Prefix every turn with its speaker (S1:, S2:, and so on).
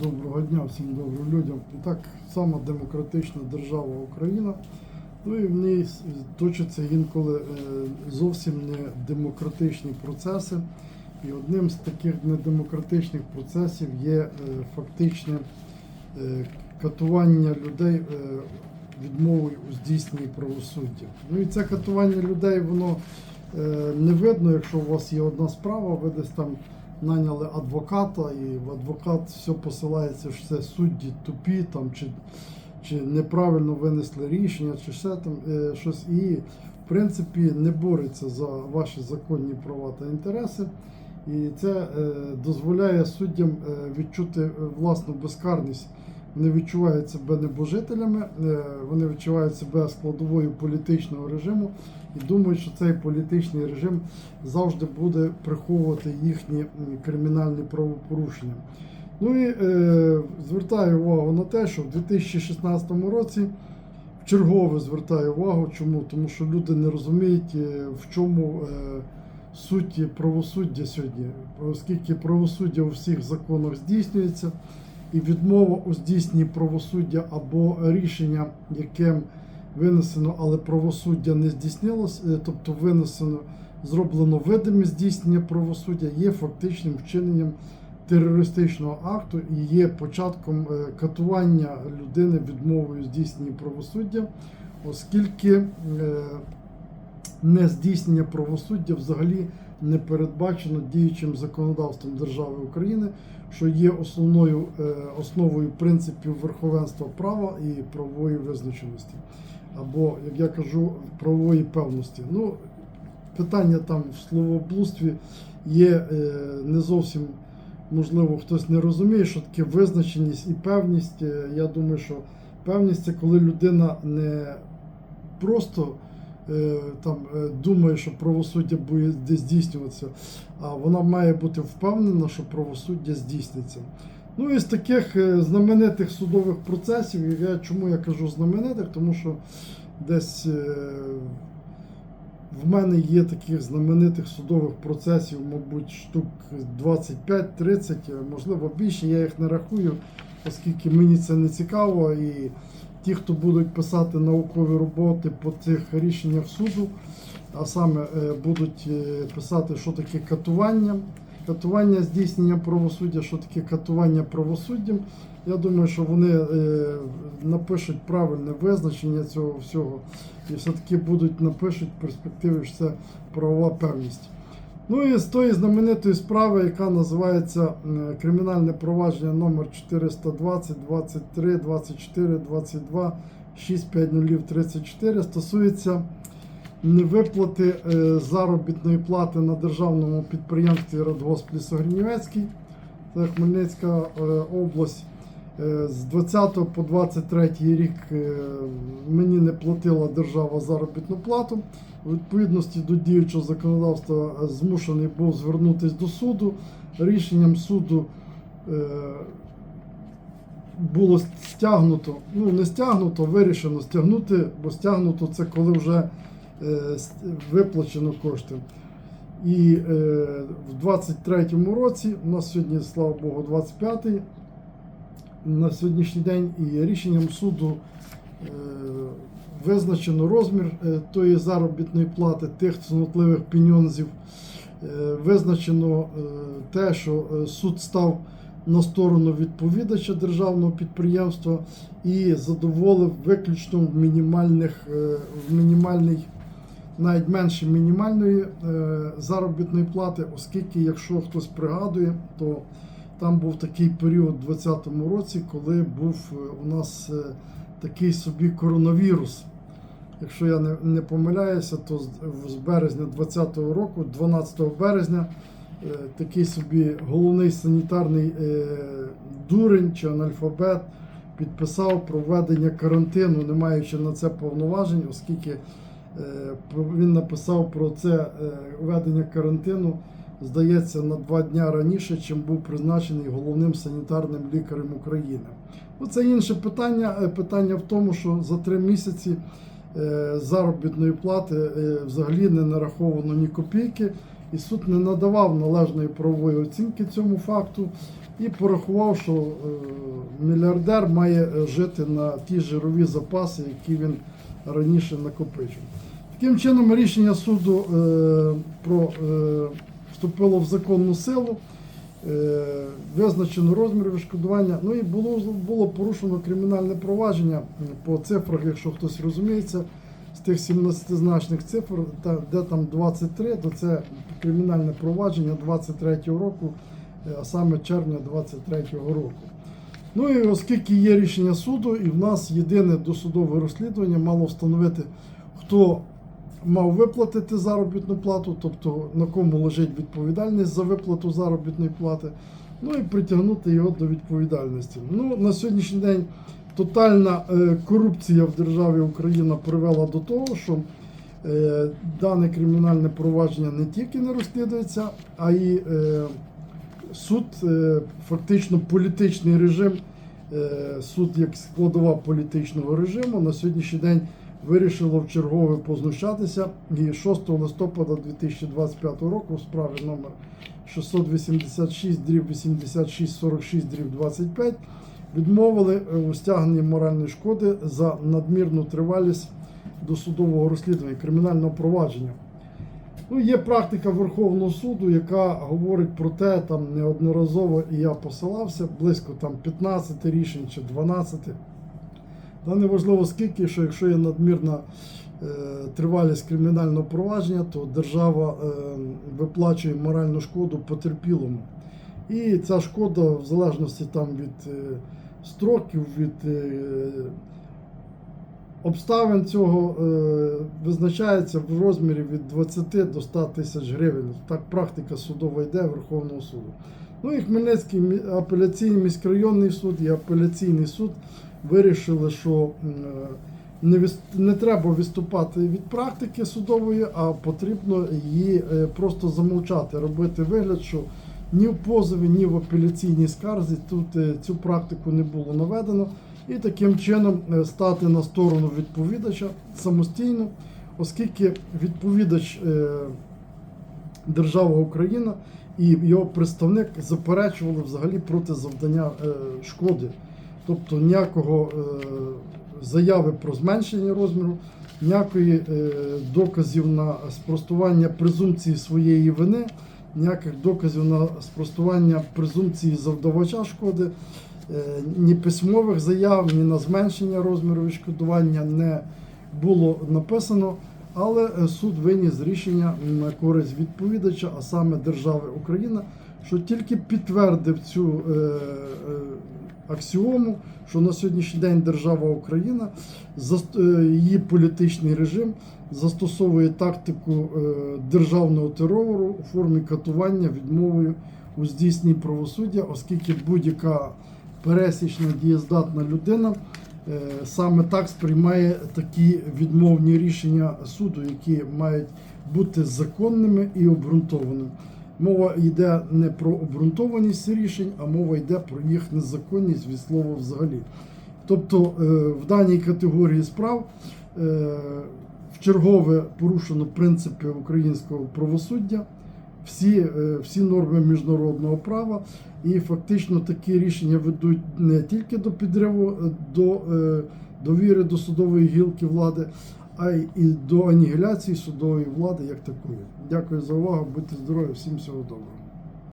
S1: Доброго дня всім добрим людям. Так, сама демократична держава Україна. Ну і в ній точаться інколи е, зовсім не демократичні процеси. І одним з таких недемократичних процесів є е, фактичне е, катування людей відмовою у здійсненні правосуддя. Ну і це катування людей, воно не видно, якщо у вас є одна справа, ви десь там наняли адвоката, і в адвокат все посилається, що це судді тупі там, чи, чи неправильно винесли рішення, чи ще там е, щось. І в принципі не бореться за ваші законні права та інтереси. І це е, дозволяє суддям е, відчути е, власну безкарність. Вони відчувають себе небожителями, е, вони відчувають себе складовою політичного режиму і думають, що цей політичний режим завжди буде приховувати їхні кримінальні правопорушення. Ну і е, звертаю увагу на те, що в 2016 році вчергове звертаю увагу. Чому? Тому що люди не розуміють, е, в чому е, суть правосуддя сьогодні, оскільки правосуддя у всіх законах здійснюється, і відмова у здійсненні правосуддя або рішення, яким винесено, але правосуддя не здійснилось, е, тобто винесено, зроблено видиме здійснення правосуддя, є фактичним вчиненням терористичного акту і є початком е, катування людини відмовою здійснення правосуддя, оскільки е, не здійснення правосуддя взагалі не передбачено діючим законодавством держави України, що є основною е, основою принципів верховенства права і правової визначеності, або, як я кажу, правової певності. Ну, питання там в словоблудстві є е, не зовсім. Можливо, хтось не розуміє, що таке визначеність і певність. Е, Я думаю, що певність це коли людина не просто там е, думає, що правосуддя буде здійснюватися, а вона має бути впевнена, що правосуддя здійсниться. Ну і з таких е, знаменитих судових процесів, я чому я кажу знаменитих, тому що десь е, в мене є таких знаменитих судових процесів, мабуть, штук 25-30, можливо більше. Я їх не рахую, оскільки мені це не цікаво. І ті, хто будуть писати наукові роботи по цих рішеннях суду, а саме е, будуть е, писати, що таке катування, катування здійснення правосуддя, що таке катування правосуддям. Я думаю, що вони е, напишуть правильне визначення цього всього і все-таки будуть напишуть в що це правова певність. Ну і з тої знаменитої справи, яка називається е, кримінальне провадження номер 420 23 24 22 650 34 стосується невиплати е, заробітної плати на державному підприємстві Радгосп Лісогринівецький, це Хмельницька е, область. Е, З 20 по 23 рік е, мені не платила держава заробітну плату. У відповідності до діючого законодавства е, змушений був звернутися до суду. Рішенням суду було стягнуто, ну не стягнуто, вирішено стягнути, бо стягнуто це коли вже виплачено кошти. І в 23-му році, у нас сьогодні, слава Богу, 25-й, на сьогоднішній день і рішенням суду е, визначено розмір е, тої заробітної плати тих цнотливих пеньонзів. Е, Визначено те, що суд став на сторону відповідача державного підприємства і задоволив виключно в мінімальних в мінімальний навіть менше мінімальної заробітної плати, оскільки, якщо хтось пригадує, то там був такий період у 2020 році, коли був е, у нас е, такий собі коронавірус. Якщо я не, не помиляюся, то з, березня 2020 року, 12 березня, е, такий собі головний санітарний дурень чи анальфабет підписав про введення карантину, не маючи на це повноважень, оскільки він написав про це введення карантину, здається, на два дня раніше, чим був призначений головним санітарним лікарем України. Ну, це інше питання. Е, Питання в тому, що за три місяці е, заробітної плати е, взагалі не нараховано ні копійки. і суд не надавав належної правової оцінки цьому факту і порахував, що мільярдер має жити на ті жирові запаси, які він раніше накопичив. Таким чином, рішення суду про вступило в законну силу. Е, Визначено розмір відшкодування. Ну і було, було порушено кримінальне провадження по цифрах, якщо хтось розуміється, з тих 17-значних цифр, де там 23, то це кримінальне провадження 23-го року, е, а саме червня 23-го року. Ну і оскільки є рішення суду, і в нас єдине досудове розслідування мало встановити, хто мав виплатити заробітну плату, тобто на кому лежить відповідальність за виплату заробітної плати, ну і притягнути його до відповідальності. Ну, на сьогоднішній день тотальна е, корупція в державі Україна привела до того, що е, дане кримінальне провадження не тільки не розслідується, а й е, суд, фактично політичний режим, суд як складова політичного режиму на сьогоднішній день вирішило в чергове познущатися. І 6 листопада 2025 року в справі номер 686 дріб 8646 дріб 25 відмовили е, у стягненні моральної шкоди за надмірну тривалість досудового розслідування кримінального провадження. Ну, є практика Верховного суду, яка говорить про те, там неодноразово і я посилався, близько там 15 рішень чи 12. Та неважливо скільки, що якщо є надмірна е, тривалість кримінального провадження, то держава е, виплачує моральну шкоду потерпілому. І ця шкода, в залежності там від е, строків, від е, обставин цього е, визначається в розмірі від 20 до 100 тисяч гривень. Так практика судова йде Верховного суду. Ну і Хмельницький апеляційний міськрайонний суд і апеляційний суд вирішили, що е, не, не треба відступати від практики судової, а потрібно її е, просто замовчати, робити вигляд, що ні в позові, ні в апеляційній скарзі тут е, цю практику не було наведено. І таким чином стати на сторону відповідача самостійно, оскільки відповідач держава Україна і його представник заперечували взагалі проти завдання шкоди. Тобто ніякого е, заяви про зменшення розміру, ніякої е, доказів на спростування презумпції своєї вини, ніяких доказів на спростування презумпції завдавача шкоди, е, ні письмових заяв, ні на зменшення розміру відшкодування не було написано. Але суд виніс рішення на користь відповідача, а саме держави Україна, що тільки підтвердив цю аксіому, що на сьогоднішній день держава Україна, е, її політичний режим застосовує тактику е, державного терору у формі катування відмовою у здійсненні правосуддя, оскільки будь-яка пересічна дієздатна людина е, саме так сприймає такі відмовні рішення суду, які мають бути законними і обґрунтованими. Мова йде не про обґрунтованість рішень, а мова йде про їх незаконність від слова взагалі. Тобто е, в даній категорії справ е, вчергове порушено принципи українського правосуддя, всі, е, всі норми міжнародного права, і фактично такі рішення ведуть не тільки до підриву до довіри до судової гілки влади, а й і до анігіляції судової влади як такої. Дякую за увагу, будьте здорові, всім всього доброго.